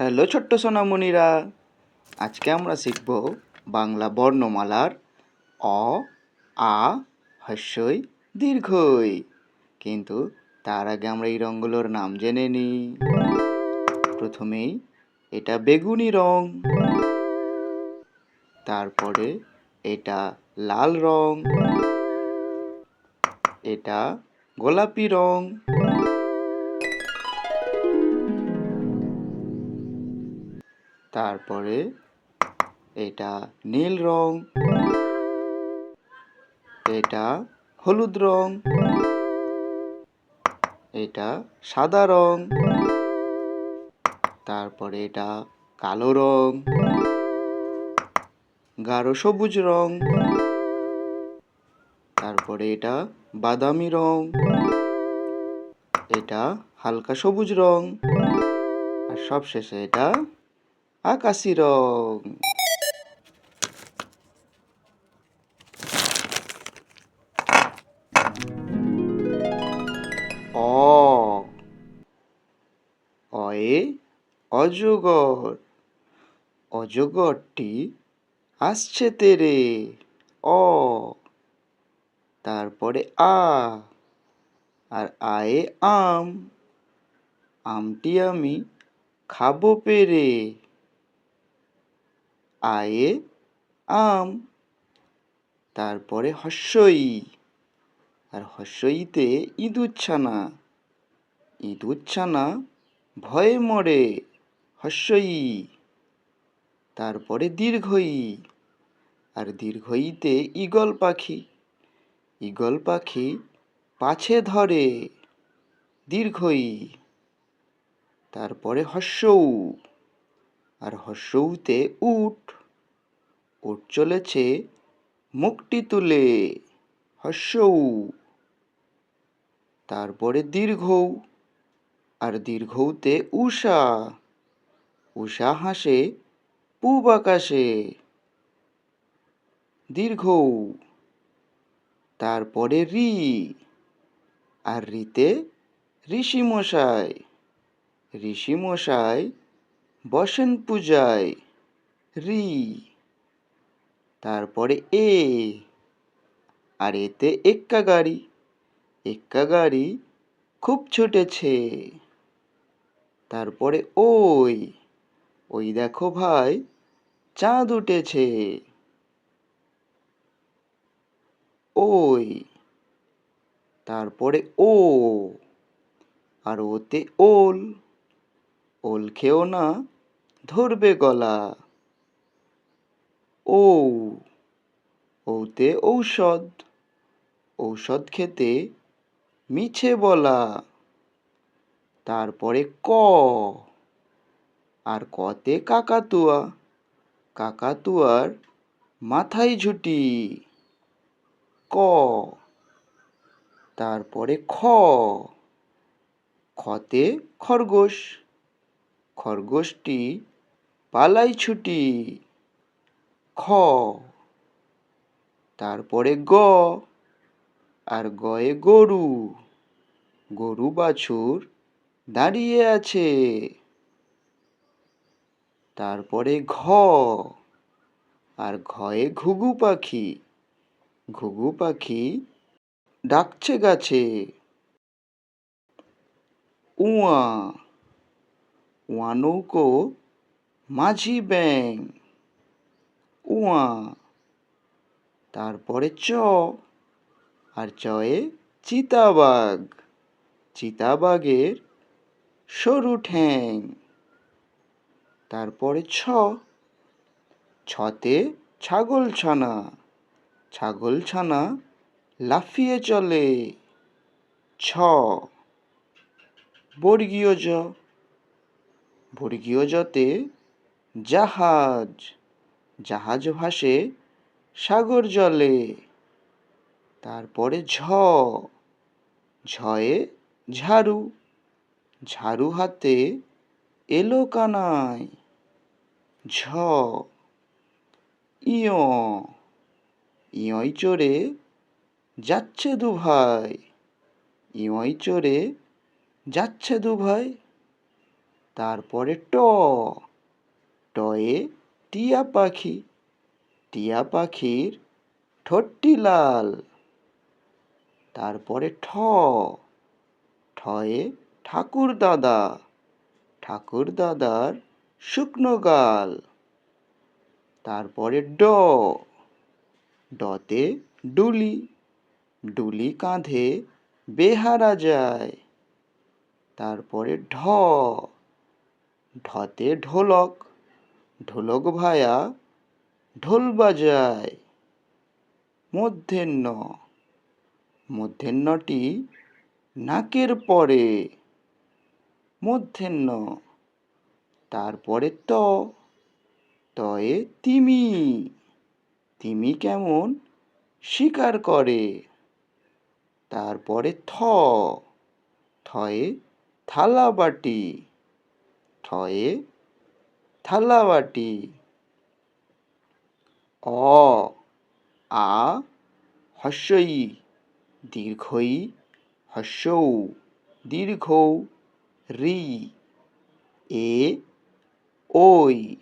Hello ছোট্ট সোনামণিরা, আজকে আমরা শিখব বাংলা বর্ণমালার অ, আ হস্যই দীর্ঘই। কিন্তু তার আগে আমরা এই রঙগুলোর নাম জেনে নিই। প্রথমেই এটা বেগুনি রং, তারপরে এটা লাল রং, এটা গোলাপি রং তারপরে এটা নীল রং, এটা হলুদ রং, এটা সাদা রং, তারপরে এটা কালো রং, গাঢ় সবুজ রং, তারপরে এটা বাদামি রং, এটা হালকা সবুজ রং, আর সবশেষে এটা আকাশি রং অ অয়ে অজগর অজগরটি আসছে তেরে অ তারপরে আ আর আয়ে আম আমটি আমি খাব পেরে আয়ে, আম। তারপরে হস্যই। আর হস্যইতে ইঁদুর ছানা ভয়ে মরে। হস্যই। তারপরে দীর্ঘই। আর দীর্ঘইতে ঈগল পাখি। ঈগল পাখি পাছে ধরে। দীর্ঘই। তারপরে হস্যৌ আর হস্যৌতে উট উট চলেছে মুখটি তুলে হস্যৌ তারপরে দীর্ঘৌ, আর দীর্ঘৌতে উষা উষা হাসে, পূব আকাশে। দীর্ঘৌ, তারপরে রি, আর রিতে ঋষি মশাই ঋষি মশাই বসেন পূজায়, রি। তারপরে এ। আর এতে এক্কা গাড়ি। এক্কা গাড়ি খুব ছুটেছে। তারপরে ওই। ওই দেখো ভাই, চাঁদ উঠেছে। ওই। তারপরে ও। আর ওতে ওল। ওল খেও না। ধরবে গলা। ও ওতে ঔষধ ঔষধ খেতে মিছে বলা। তারপরে ক, আর কতে কাকাতুয়া, কাকাতুয়ার মাথায় ঝুটি। ক, তারপরে খ, খতে খরগোশ, খরগোশটি পালাই ছুটি। খ। তারপরে গ। আর গয়ে গরু। গরু বাছুর দাঁড়িয়ে আছে। তারপরে ঘ। আর ঘয়ে ঘুঘু পাখি। ঘুঘু পাখি ডাকছে গাছে। উয়া। উয়া নৌকো মাঝি ব্যাং উয়া, তারপরে চ, আর চয়ে চিতাবাঘ, চিতাবাঘের সরু ঠ্যাং, তারপরে ছ, ছতে ছাগল ছানা ছাগল ছানা লাফিয়ে চলে, ছ, বর্গীয় জ, বর্গীয় জতে জাহাজ। জাহাজ ভাসে সাগর জলে। তারপরে ঝ। ঝয়ে ঝাড়ু। ঝাড়ু হাতে এলো কানায়। ঝ। ইয়। ইয়ই চড়ে যাচ্ছে দু ভাই ইয়ই চড়ে যাচ্ছে দু ভাই তারপরে ট। টয়ে টিয়া পাখি, টিয়া পাখির ঠোঁটটি লাল। তারপরে ঠ, ঠয়ে ঠাকুর দাদা, ঠাকুর দাদার শুকনো গাল। তারপরে ড, ডতে ডুলি ডুলি কাঁধে বেহারা যায়। তারপরে ঢ, ঢতে ঢোলক ঢোলক ভায়া, ঢোল বাজায়। মূর্ধন্য মূর্ধন্যটি নাকের পরে। মূর্ধন্য তারপরে ত, তয়ে তিমি। তিমি কেমন? শিকার করে। তারপরে থ, থয়ে থালা বাটি থয়ে থালা বাটি অ, আ, হস্যই, দীর্ঘই, হস্যৌ, দীর্ঘ, রি, এ, ওই,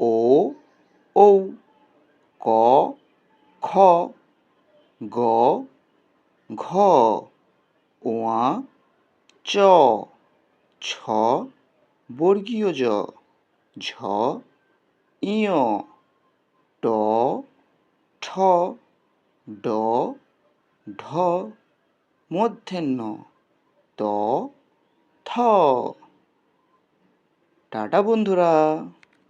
ও, ঔ, ক, খ, গ, ঘ ওয়া চ, ছ, বর্গীয় জ। ঝ ইয় ট ঠ ড ঢ মধ্যাহ্ন ত থ। টাটা বন্ধুরা।